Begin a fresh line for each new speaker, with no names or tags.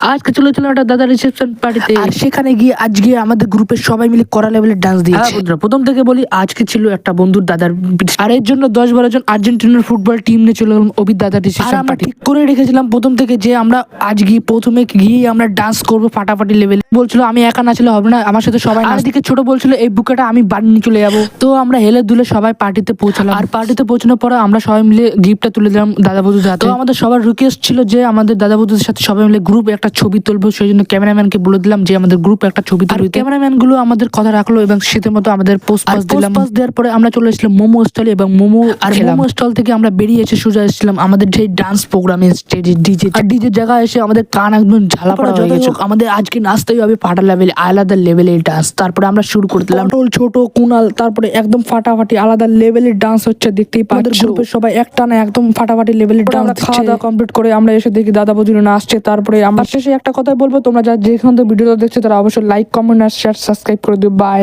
আজকে চলেছিল একটা দাদা রিসেপশন পার্টিতে
আর সেখানে গিয়ে আজকে আমাদের গ্রুপের সবাই মিলে করা লেভেলের ডান্স
হ্যাঁ
দিয়েছে
বন্ধুরা প্রথম থেকে বলি আজকে ছিল একটা বন্ধুর দাদার আর এর জন্য দশ বারো জন আর্জেন্টিনার ফুটবল টিম নিয়ে চলে গেলাম অভির দাদার
আর
রিসেপশন
আমরা
পার্টি
ঠিক করে রেখেছিলাম প্রথম থেকে যে আমরা আজকে প্রথমে গিয়ে আমরা ডান্স করব ফাটাফাটি লেভেলে বলছিল আমি একা না নাচলে হবে না আমার সাথে সবাই আর এদিকে ছোট বলছিল এই বুকেটা আমি বাড়ি নিয়ে চলে যাব। তো আমরা হেলে দুলে সবাই পার্টিতে পৌঁছালাম। আর পার্টিতে পৌঁছানোর পরে আমরা সবাই মিলে গিফটটা তুলে দিলাম দাদা বধুর হাতে। তো আমাদের সবার রিকোয়েস্ট ছিল যে আমাদের দাদা বধুদের সাথে সবাই মিলে গ্রুপ একটা ছবি তুলবো সেই জন্য ক্যামেরাম্যানকে বলে দিলাম যে আমাদের গ্রুপ একটা ছবি তুলবে ক্যামেরাম্যানগুলো আমাদের কথা রাখল এবং শীতের মতো আমাদের পোস্ট পাস দিলাম। পোস্ট দেওয়ার পরে আমরা চলে এসেছিলাম মোমো স্টলে এবং মোমো আর মোমো স্টল থেকে আমরা বেরিয়ে এসে সোজা এসেছিলাম আমাদের যে ডান্স প্রোগ্রামে স্টেজে ডিজে আর ডিজে জায়গায় এসে আমাদের কান একদম ঝালা পড়া হয়ে গেছে। আমাদের আজকে নাচতেই হবে ফাটা লেভেল আলাদা লেভেলের ডান্স তারপরে আমরা শুরু করে দিলাম। টোল ছোট কুনাল তারপরে একদম ফাটাফাটি আলাদা লেভেলের ডান্স হচ্ছে দেখতেই পাচ্ছি। গ্রুপের সবাই একটা না একদম ফাটাফাটি লেভেলের ডান্স খাওয়া দাওয়া কমপ্লিট করে আমরা এসে দেখি দাদা বজুরি নাচছে তারপরে আমার শেষে একটা কথাই বলব তোমরা যা যেখান থেকে ভিডিওটা দেখছ তারা অবশ্যই লাইক কমেন্ট আর শেয়ার সাবস্ক্রাইব করে দিও। বাই